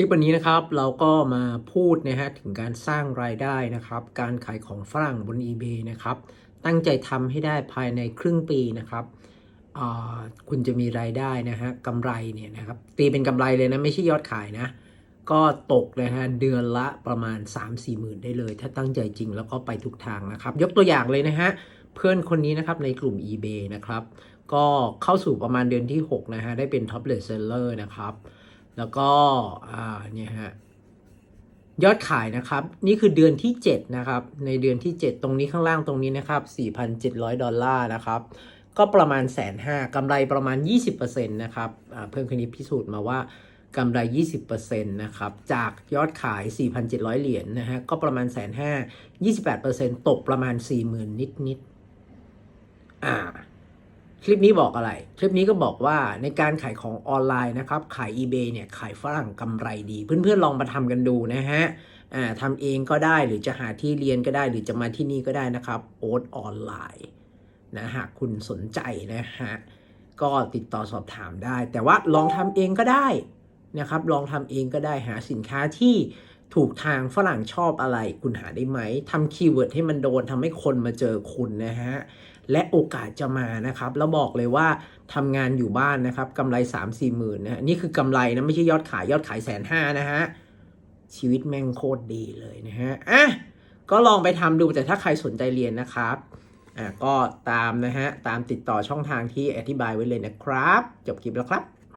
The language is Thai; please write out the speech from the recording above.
ลิปวันนี้นะครับเราก็มาพูดนะฮะถึงการสร้างรายได้นะครับ การขายของฝรั่งบน eBay นะครับ ตั้งใจทำให้ได้ภายในครึ่งปีนะครับคุณจะมีรายได้นะฮะกำไรเนี่ยนะครับตีเป็นกำไรเลยนะ ไม่ใช่ยอดขายนะ ก็ตกนะฮะเดือนละประมาณ 3-4หมื่นได้เลย ถ้าตั้งใจจริงแล้วก็ไปทุกทางนะครับ ยกตัวอย่างเลยนะฮะเพื่อนคนนี้นะครับในกลุ่ม eBay นะครับ ก็เข้าสู่ประมาณเดือนที่ 6 นะฮะได้เป็น top rate seller นะครับ แล้วก็อ่าเนี่ยฮะยอดขายนะครับ นี่คือเดือนที่ 7 นะครับ ในเดือนที่ 7 ตรงนี้ข้างล่างตรงนี้นะครับ 4,700 ดอลลาร์นะครับ ก็ประมาณแสนห้ากำไรประมาณ 20%นะครับเพื่อนคนนี้พิสูจน์มาว่ากำไร 20%นะครับ จากยอดขาย 4,700 เหรียญนะฮะ ก็ประมาณแสนห้า28%ตกประมาณ 40,000 นิดนิดอ่า คลิปนี้บอกอะไร คลิปนี้ก็บอกว่าในการขายของออนไลน์นะครับ ขาย eBay เนี่ย ขายฝรั่งกำไรดี เพื่อนๆลองมาทำกันดูนะฮะทำเองก็ได้หรือจะหาที่เรียนก็ได้ หรือจะมาที่นี่ก็ได้นะครับโอ๊ตออนไลน์นะหากคุณสนใจนะฮะ ก็ติดต่อสอบถามได้ แต่ว่าลองทำเองก็ได้นะครับ ลองทำเองก็ได้หาสินค้าที่ ถูกทางฝรั่งชอบอะไร คุณหาได้ไหมทำคีย์เวิร์ดให้มันโดนทำให้คนมาเจอคุณนะฮะ และโอกาสจะมานะครับ แล้วบอกเลยว่าทำงานอยู่บ้านนะครับกำไร 3 4หมื่นนะฮะนี่คือกำไรนะ ไม่ใช่ยอดขายยอดขายแสนห้านะฮะ ชีวิตแม่งโคตรดีเลยนะฮะ อะ ก็ลองไปทำดูแต่ถ้าใครสนใจเรียนนะครับอะก็ตามนะฮะ ตามติดต่อช่องทางที่อธิบายไว้เลยนะครับ จบคลิปแล้วครับ